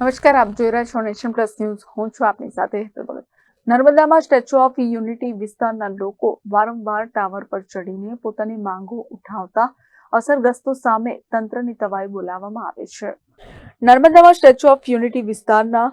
નમસ્કાર, આપ જોઈ રહ્યા છો નેશન પ્લસ ન્યૂઝ. હું છું આપની સાથે નર્મદામાં સ્ટેચ્યુ ઓફ યુનિટી વિસ્તારના લોકો વારંવાર ટાવર પર ચડીને પોતાની માંગો ઉઠાવતા અસરગ્રસ્તો સામે તંત્રની તવાઈ બોલાવવામાં આવે છે. નર્મદામાં સ્ટેચ્યુ ઓફ યુનિટી વિસ્તારના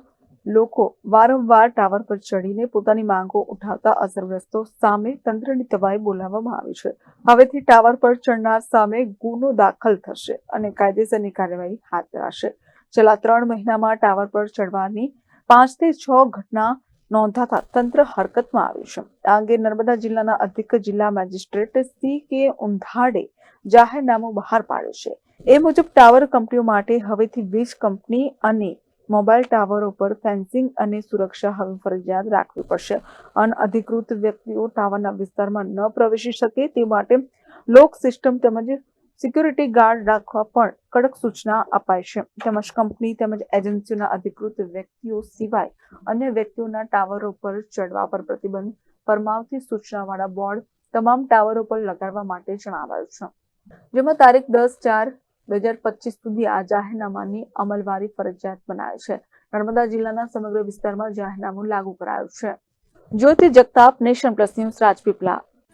લોકો વારંવાર ટાવર પર ચડીને પોતાની માંગો ઉઠાવતા અસરગ્રસ્તો સામે તંત્રની તવાઈ બોલાવવામાં આવી છે. હવેથી ટાવર પર ચડનાર સામે ગુનો દાખલ થશે અને કાયદેસરની કાર્યવાહી હાથ ધરાશે. છેલ્લા ત્રણ મહિનામાં ટાવર પર ચડવાની પાંચથી છ ઘટના નોંધાતા તંત્ર હરકતમાં આવ્યું છે. આ અંગે નર્મદા જિલ્લાના અધિક જિલ્લા મેજિસ્ટ્રેટ સી કે ઉંધાડે જાહેરનામું બહાર પાડ્યું છે. એ મુજબ ટાવર કંપનીઓ માટે હવેથી વીજ કંપની અને મોબાઈલ ટાવરો પર ફેન્સિંગ અને સુરક્ષા હવે ફરજિયાત રાખવી પડશે. અનઅધિકૃત વ્યક્તિઓ ટાવરના વિસ્તારમાં ન પ્રવેશી શકે તે માટે લોક સિસ્ટમ તેમજ સિક્યુરિટી ગાર્ડ રાખવા પણ કડક સૂચના અપાય છે. તેમજ કંપની તેમજ એજન્સીઓના અધિકૃત વ્યક્તિઓ સિવાય અન્ય વ્યક્તિઓના ટાવરો પર ચડવા પર પ્રતિબંધ ફરમાવતી સૂચનાવાળા બોર્ડ તમામ ટાવરો પર લગાડવા માટે જણાવાયું છે. જેમાં તારીખ દસ ચાર બે હજાર પચીસ સુધી આ જાહેરનામાની અમલવારી ફરજિયાત બનાવે છે. નર્મદા જિલ્લાના સમગ્ર વિસ્તારમાં જાહેરનામું લાગુ કરાયું છે. Jyoti Jagtap nation plus news Rajpipla